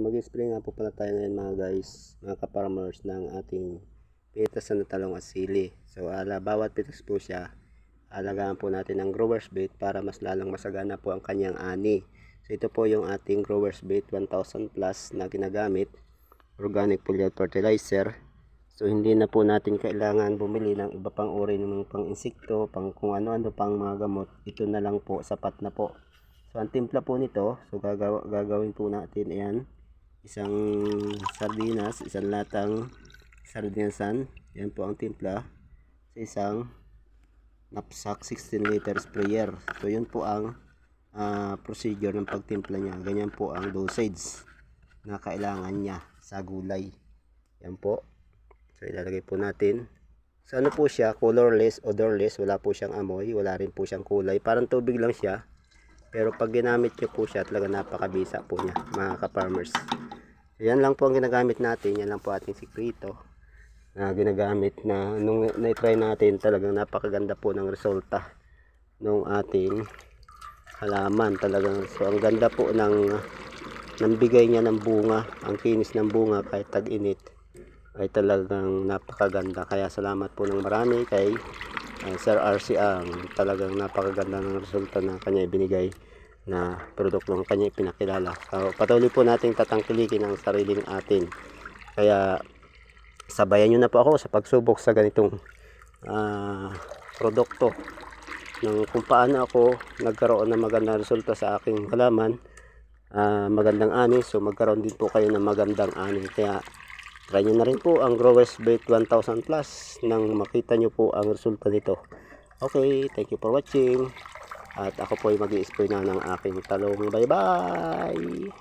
Mag-spray nga po pala tayo ngayon mga guys, mga kaparmers ng ating pitas na talong at sili. So ala, bawat pitas po siya, alagaan po natin ng growers bait para mas lalong masagana po ang kanyang ani. So ito po yung ating growers bait 1000 plus na ginagamit, organic foliar fertilizer. So hindi na po natin kailangan bumili ng iba pang uri ng pang insekto, pang kung ano-ano pang mga gamot. Ito na lang po, sapat na po. So ang timpla po nito, so gagaw gagawin po natin yan isang sardinas, isang latang sardinasan. Yan po ang timpla sa isang knapsack 16 liter sprayer. So yun po ang ah, procedure ng pagtimpla niya. Ganyan po ang dosage na kailangan niya sa gulay. Yan po. So ilalagay po natin. So ano po siya, colorless, odorless, wala po siyang amoy, wala rin po siyang kulay. Parang tubig lang siya. Pero pag ginamit nyo po siya, talaga napakabisa po niya, mga ka-farmers. Yan lang po ang ginagamit natin. Yan lang po ating sikrito na ginagamit na nung na-try natin, talagang napakaganda po ng resulta nung ating halaman. Talagang, so ang ganda po ng ng bigay niya ng bunga, ang kinis ng bunga kahit tag-init ay talagang napakaganda. Kaya salamat po ng marami kay uh, Sir RC ang talagang napakaganda ng resulta na kanya ibinigay na produkto ng kanya ipinakilala. So, patuloy po nating tatangkilikin ang sariling atin. Kaya sabayan nyo na po ako sa pagsubok sa ganitong ah, produkto ng kung paano ako nagkaroon ng magandang resulta sa aking halaman ah, magandang ani so magkaroon din po kayo ng magandang ani kaya try nyo na rin po ang Growers Bait 1000 Plus nang makita nyo po ang resulta nito. Okay thank you for watching. At ako po ay mag spray na ng aking talong. Bye bye